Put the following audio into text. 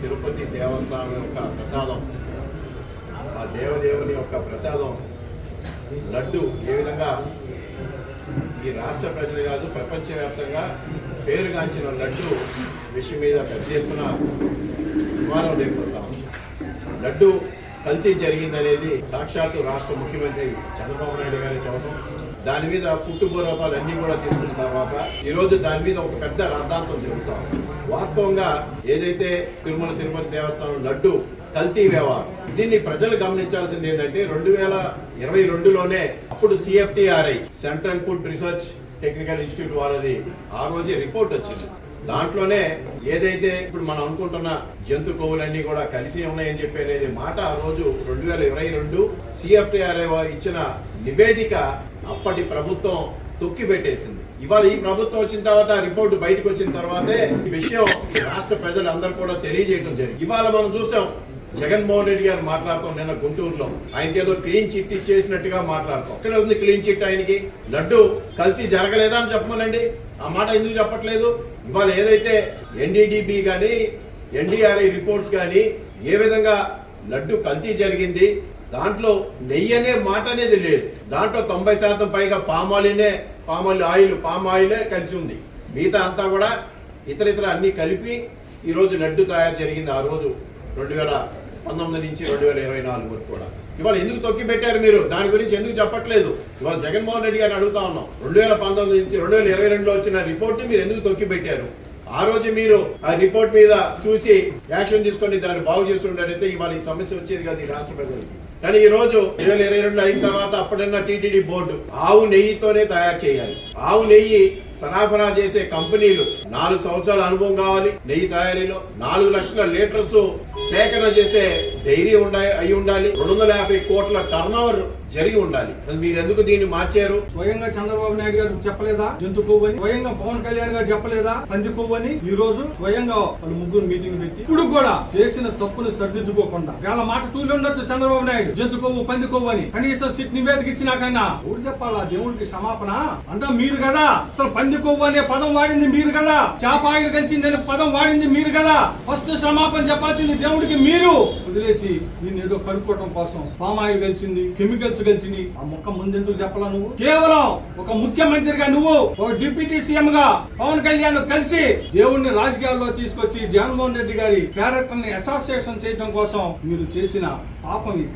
తిరుపతి దేవస్థానం యొక్క ప్రసాదం. ఆ దేవదేవుని యొక్క ప్రసాదం లడ్డు ఏ విధంగా ఈ రాష్ట్ర ప్రజలు కాదు ప్రపంచవ్యాప్తంగా పేరుగాంచిన లడ్డు విషయం మీద పెద్ద ఎత్తున విమానం లేకపోతాం లడ్డు కల్తీ జరిగిందనేది సాక్షాత్తు రాష్ట్ర ముఖ్యమంత్రి చంద్రబాబు నాయుడు గారి చెప్పడం దాని మీద పుట్టుబోరాతాలు అన్నీ కూడా తీసుకున్న తర్వాత ఈరోజు దాని మీద ఒక పెద్ద రాద్ధాంతం జరుగుతాం వాస్తవంగా ఏదైతే తిరుమల తిరుపతి దేవస్థానం లడ్డు కల్తీ వ్యవహారం దీన్ని ప్రజలు గమనించాల్సింది ఏంటంటే రెండు వేల ఇరవై రెండులోనే అప్పుడు CFTRI central food research technical institute వాళ్ళది ఆ రోజే రిపోర్ట్ వచ్చింది. దాంట్లోనే ఏదైతే ఇప్పుడు మనం అనుకుంటున్న జంతు కొవ్వులన్నీ కూడా కలిసి ఉన్నాయని చెప్పి అనేది మాట ఆ రోజు రెండు వేల ఇరవై రెండు సిఎఫ్టిఆర్ఐ ఇచ్చిన నివేదిక అప్పటి ప్రభుత్వం తొక్కి పెట్టేసింది. ఇవాళ ఈ ప్రభుత్వం వచ్చిన తర్వాత రిపోర్ట్ బయటకు వచ్చిన తర్వాతే ఈ విషయం ఈ రాష్ట్ర ప్రజలందరూ కూడా తెలియజేయడం జరిగింది. ఇవాళ మనం చూసాం జగన్మోహన్ రెడ్డి గారు మాట్లాడతాం నిన్న గుంటూరులో. ఆయనకి ఏదో క్లీన్ చిట్ ఇచ్చేసినట్టుగా మాట్లాడతాం. ఇక్కడ ఉంది క్లీన్ చిట్ ఆయనకి? లడ్డు కల్తీ జరగలేదా అని చెప్పమనండి. ఆ మాట ఎందుకు చెప్పట్లేదు? ఇవాళ ఏదైతే ఎన్డీడీబీ కానీ ఎన్డీఆర్ఐ రిపోర్ట్స్ కానీ ఏ విధంగా లడ్డు కల్తీ జరిగింది దాంట్లో నెయ్యి అనే మాట అనేది లేదు. దాంట్లో తొంభై శాతం పైగా palm palm oil palm oil oil palm ఆయిలే కలిసి ఉంది. మిగతా అంతా కూడా ఇతర ఇతర అన్ని కలిపి ఈరోజు లడ్డు తయారు జరిగింది. ఆ రోజు రెండు వేల పంతొమ్మిది నుంచి రెండు వేల ఇరవై నాలుగు వరకు కూడా. ఇవాళ ఎందుకు తొక్కి పెట్టారు మీరు? దాని గురించి ఎందుకు చెప్పట్లేదు? ఇవాళ జగన్మోహన్ రెడ్డి గారిని అడుగుతా ఉన్నాం. రెండు వేల పంతొమ్మిది నుంచి రెండు వేల ఇరవై రెండులో వచ్చిన రిపోర్ట్ని మీరు ఎందుకు తొక్కి పెట్టారు? ఆ రోజు మీరు ఆ రిపోర్ట్ మీద చూసి యాక్షన్ తీసుకొని దాన్ని బాగు చేస్తుంటే ఇవాళ ఈ సమస్య వచ్చేది కాదు ఈ రాష్ట్ర ప్రజలకి. కానీ ఈ రోజు రెండు వేల ఇరవై రెండు అయిన తర్వాత అప్పుడున్న టీటీడీ బోర్డు ఆవు నెయ్యితోనే తయారు చేయాలి. ఆవు నెయ్యి సరఫరా చేసే కంపెనీలు నాలుగు సంవత్సరాల అనుభవం కావాలి. నెయ్యి తయారీలో నాలుగు లక్షల లీటర్స్ సేకరణ చేసే డైరీ ఉండాలి అయి ఉండాలి. రెండు వందల యాభై కోట్ల టర్న్ జరిగి ఉండాలి. మీరు ఎందుకు దీన్ని మార్చారు? స్వయంగా చంద్రబాబు నాయుడు గారు చెప్పలేదా? జంతు కొవ్వు అని స్వయంగా పవన్ కళ్యాణ్ గారు చెప్పలేదా? పంది కొవ్వు అని ఈ రోజు స్వయంగా వాళ్ళు ముగ్గురు మీటింగ్ పెట్టి ఇప్పుడు కూడా చేసిన తప్పును సరిదిద్దుకోకుండా వాళ్ళ మాట తూలి ఉండొచ్చు చంద్రబాబు నాయుడు. జంతు కొవ్వు పంది కొవ్వు అని కనీసం సిట్ నివేదిక ఇచ్చినాకైనా ఊరు చెప్పాలా? దేవుడికి క్షమాపణ? అంటే మీరు కదా. అసలు పంది కొవ్వు అనే పదం వాడింది మీరు కదా? చేపాయిలు కలిసింది అనే పదం వాడింది మీరు కదా? ఫస్ట్ క్షమాపణ చెప్పాల్సింది దేవుడికి మీరు. వదిలేసి దీన్ని ఏదో కడుక్కోవడం కోసం పామ్ ఆయిల్ కలిసింది కెమికల్స్ కలిసింది ఆ మొక్క ముందెందుకు చెప్పాలా నువ్వు? కేవలం ఒక ముఖ్యమంత్రిగా నువ్వు ఒక డిప్యూటీ సీఎం గా పవన్ కళ్యాణ్ కలిసి దేవుడిని రాజకీయాల్లో తీసుకొచ్చి జగన్మోహన్ రెడ్డి గారి క్యారెక్టర్ని అసోసియేషన్ చేయడం కోసం మీరు చేసిన పాపం ఇది.